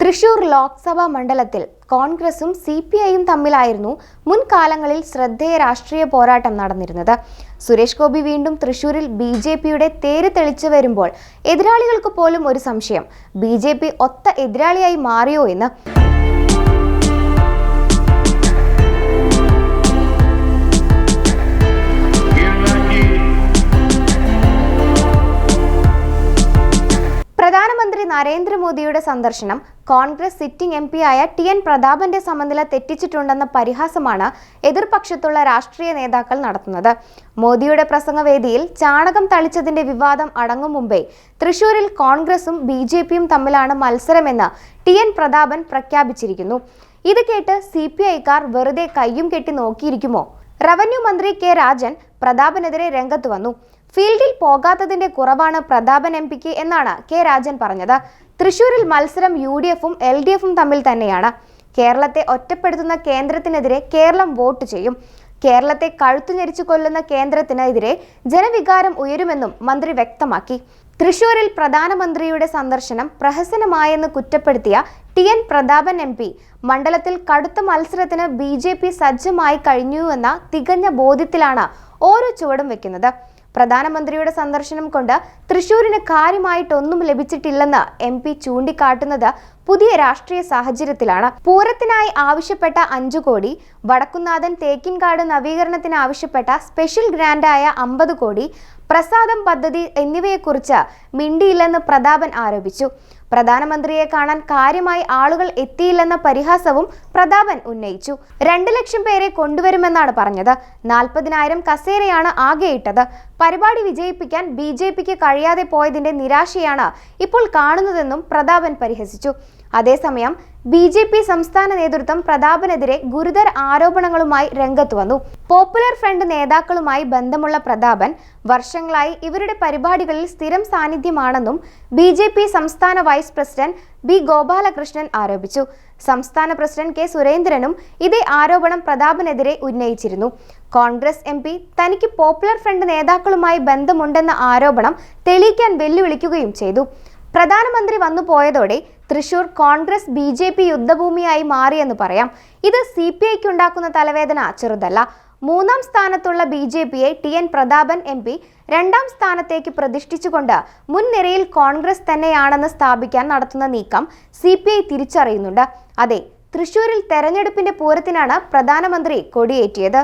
തൃശൂർ ലോക്സഭാ മണ്ഡലത്തിൽ കോൺഗ്രസും C P ഐയും തമ്മിലായിരുന്നു മുൻകാലങ്ങളിൽ ശ്രദ്ധേയ രാഷ്ട്രീയ പോരാട്ടം നടന്നിരുന്നത്. സുരേഷ് ഗോപി വീണ്ടും തൃശൂരിൽ ബി ജെ പിയുടെ തേര് തെളിച്ചു വരുമ്പോൾ എതിരാളികൾക്ക് പോലും ഒരു സംശയം. ബി ജെ പി ഒത്ത എതിരാളിയായി മാറിയോ എന്ന്? പ്രധാനമന്ത്രി നരേന്ദ്രമോദിയുടെ സന്ദർശനം കോൺഗ്രസ് സിറ്റിംഗ് എം ആയ ടി എൻ പ്രതാപന്റെ സമനില തെറ്റിച്ചിട്ടുണ്ടെന്ന പരിഹാസമാണ് എതിർപക്ഷത്തുള്ള രാഷ്ട്രീയ നേതാക്കൾ നടത്തുന്നത്. മോദിയുടെ പ്രസംഗവേദിയിൽ ചാണകം തളിച്ചതിന്റെ വിവാദം അടങ്ങും മുമ്പേ തൃശൂരിൽ കോൺഗ്രസും ബി ജെ പിയും തമ്മിലാണ് മത്സരമെന്ന് ടി എൻ പ്രതാപൻ പ്രഖ്യാപിച്ചിരിക്കുന്നു. ഇത് കേട്ട് സി പി ഐക്കാർ വെറുതെ കയ്യും കെട്ടി നോക്കിയിരിക്കുമോ? റവന്യൂ മന്ത്രി കെ രാജൻ പ്രതാപനെതിരെ രംഗത്ത് വന്നു. ഫീൽഡിൽ പോകാത്തതിന്റെ കുറവാണ് പ്രതാപൻ എം പിക്ക് എന്നാണ് കെ രാജൻ പറഞ്ഞത്. തൃശൂരിൽ മത്സരം യു ഡി എഫും എൽ ഡി എഫും തമ്മിൽ തന്നെയാണ്. കേരളത്തെ ഒറ്റപ്പെടുത്തുന്ന കേന്ദ്രത്തിനെതിരെ കേരളം വോട്ട് ചെയ്യും. കേരളത്തെ കഴുത്തു ഞെരിച്ചു കൊല്ലുന്ന കേന്ദ്രത്തിനെതിരെ ജനവികാരം ഉയരുമെന്നും മന്ത്രി വ്യക്തമാക്കി. തൃശൂരിൽ പ്രധാനമന്ത്രിയുടെ സന്ദർശനം പ്രഹസനമായെന്ന് കുറ്റപ്പെടുത്തിയ T N Prathapan M P. മണ്ഡലത്തിൽ കടുത്ത മത്സരത്തിന് ബി ജെ പി സജ്ജമായി കഴിഞ്ഞുവെന്ന തികഞ്ഞ ബോധ്യത്തിലാണ് ഓരോ ചുവടും വെക്കുന്നത്. പ്രധാനമന്ത്രിയുടെ സന്ദർശനം കൊണ്ട് തൃശൂരിന് കാര്യമായിട്ടൊന്നും ലഭിച്ചിട്ടില്ലെന്ന് എം പി ചൂണ്ടിക്കാട്ടുന്നത് പുതിയ രാഷ്ട്രീയ സാഹചര്യത്തിലാണ്. പൂരത്തിനായി ആവശ്യപ്പെട്ട അഞ്ചു കോടി വടക്കുന്നാഥൻ തേക്കിൻകാട് നവീകരണത്തിന് ആവശ്യപ്പെട്ട സ്പെഷ്യൽ ഗ്രാൻഡായ അമ്പത് കോടി പ്രസാദം പദ്ധതി എന്നിവയെക്കുറിച്ച് മിണ്ടിയില്ലെന്ന് പ്രതാപൻ ആരോപിച്ചു. പ്രധാനമന്ത്രിയെ കാണാൻ കാര്യമായി ആളുകൾ എത്തിയില്ലെന്ന പരിഹാസവും പ്രതാപൻ ഉന്നയിച്ചു. രണ്ട് ലക്ഷം പേരെ കൊണ്ടുവരുമെന്നാണ് പറഞ്ഞത്. നാൽപ്പതിനായിരം കസേരയാണ് ആകെയിട്ടത്. പരിപാടി വിജയിപ്പിക്കാൻ ബി ജെ പിക്ക് കഴിയാതെ പോയതിന്റെ നിരാശയാണ് ഇപ്പോൾ കാണുന്നതെന്നും പ്രതാപൻ പരിഹസിച്ചു. അതേസമയം ബി ജെ പി സംസ്ഥാന നേതൃത്വം പ്രതാപനെതിരെ ഗുരുതര ആരോപണങ്ങളുമായി രംഗത്തു വന്നു. പോപ്പുലർ ഫ്രണ്ട് നേതാക്കളുമായി ബന്ധമുള്ള പ്രതാപൻ വർഷങ്ങളായി ഇവരുടെ പരിപാടികളിൽ സ്ഥിരം സാന്നിധ്യമാണെന്നും ബി ജെ പി സംസ്ഥാന വൈസ് പ്രസിഡന്റ് ബി ഗോപാലകൃഷ്ണൻ ആരോപിച്ചു. സംസ്ഥാന പ്രസിഡന്റ് കെ സുരേന്ദ്രനും ഇതേ ആരോപണം പ്രതാപനെതിരെ ഉന്നയിച്ചിരുന്നു. കോൺഗ്രസ് എം പി തനിക്ക് പോപ്പുലർ ഫ്രണ്ട് നേതാക്കളുമായി ബന്ധമുണ്ടെന്ന ആരോപണം തെളിയിക്കാൻ വെല്ലുവിളിക്കുകയും ചെയ്തു. പ്രധാനമന്ത്രി വന്നു പോയതോടെ Thrissur Congress B J P യുദ്ധഭൂമിയായി മാറിയെന്ന് പറയാം. ഇത് സി പി ഐക്ക് ഉണ്ടാക്കുന്ന തലവേദന ചെറുതല്ല. മൂന്നാം സ്ഥാനത്തുള്ള ബി ജെ പിയെ T N Prathapan M P രണ്ടാം സ്ഥാനത്തേക്ക് പ്രതിഷ്ഠിച്ചുകൊണ്ട് മുൻനിരയിൽ കോൺഗ്രസ് തന്നെയാണെന്ന് സ്ഥാപിക്കാൻ നടത്തുന്ന നീക്കം സി പി ഐ തിരിച്ചറിയുന്നുണ്ട്. അതെ തൃശൂരിൽ തെരഞ്ഞെടുപ്പിന്റെ പൂരത്തിനാണ് പ്രധാനമന്ത്രി കൊടിയേറ്റിയത്.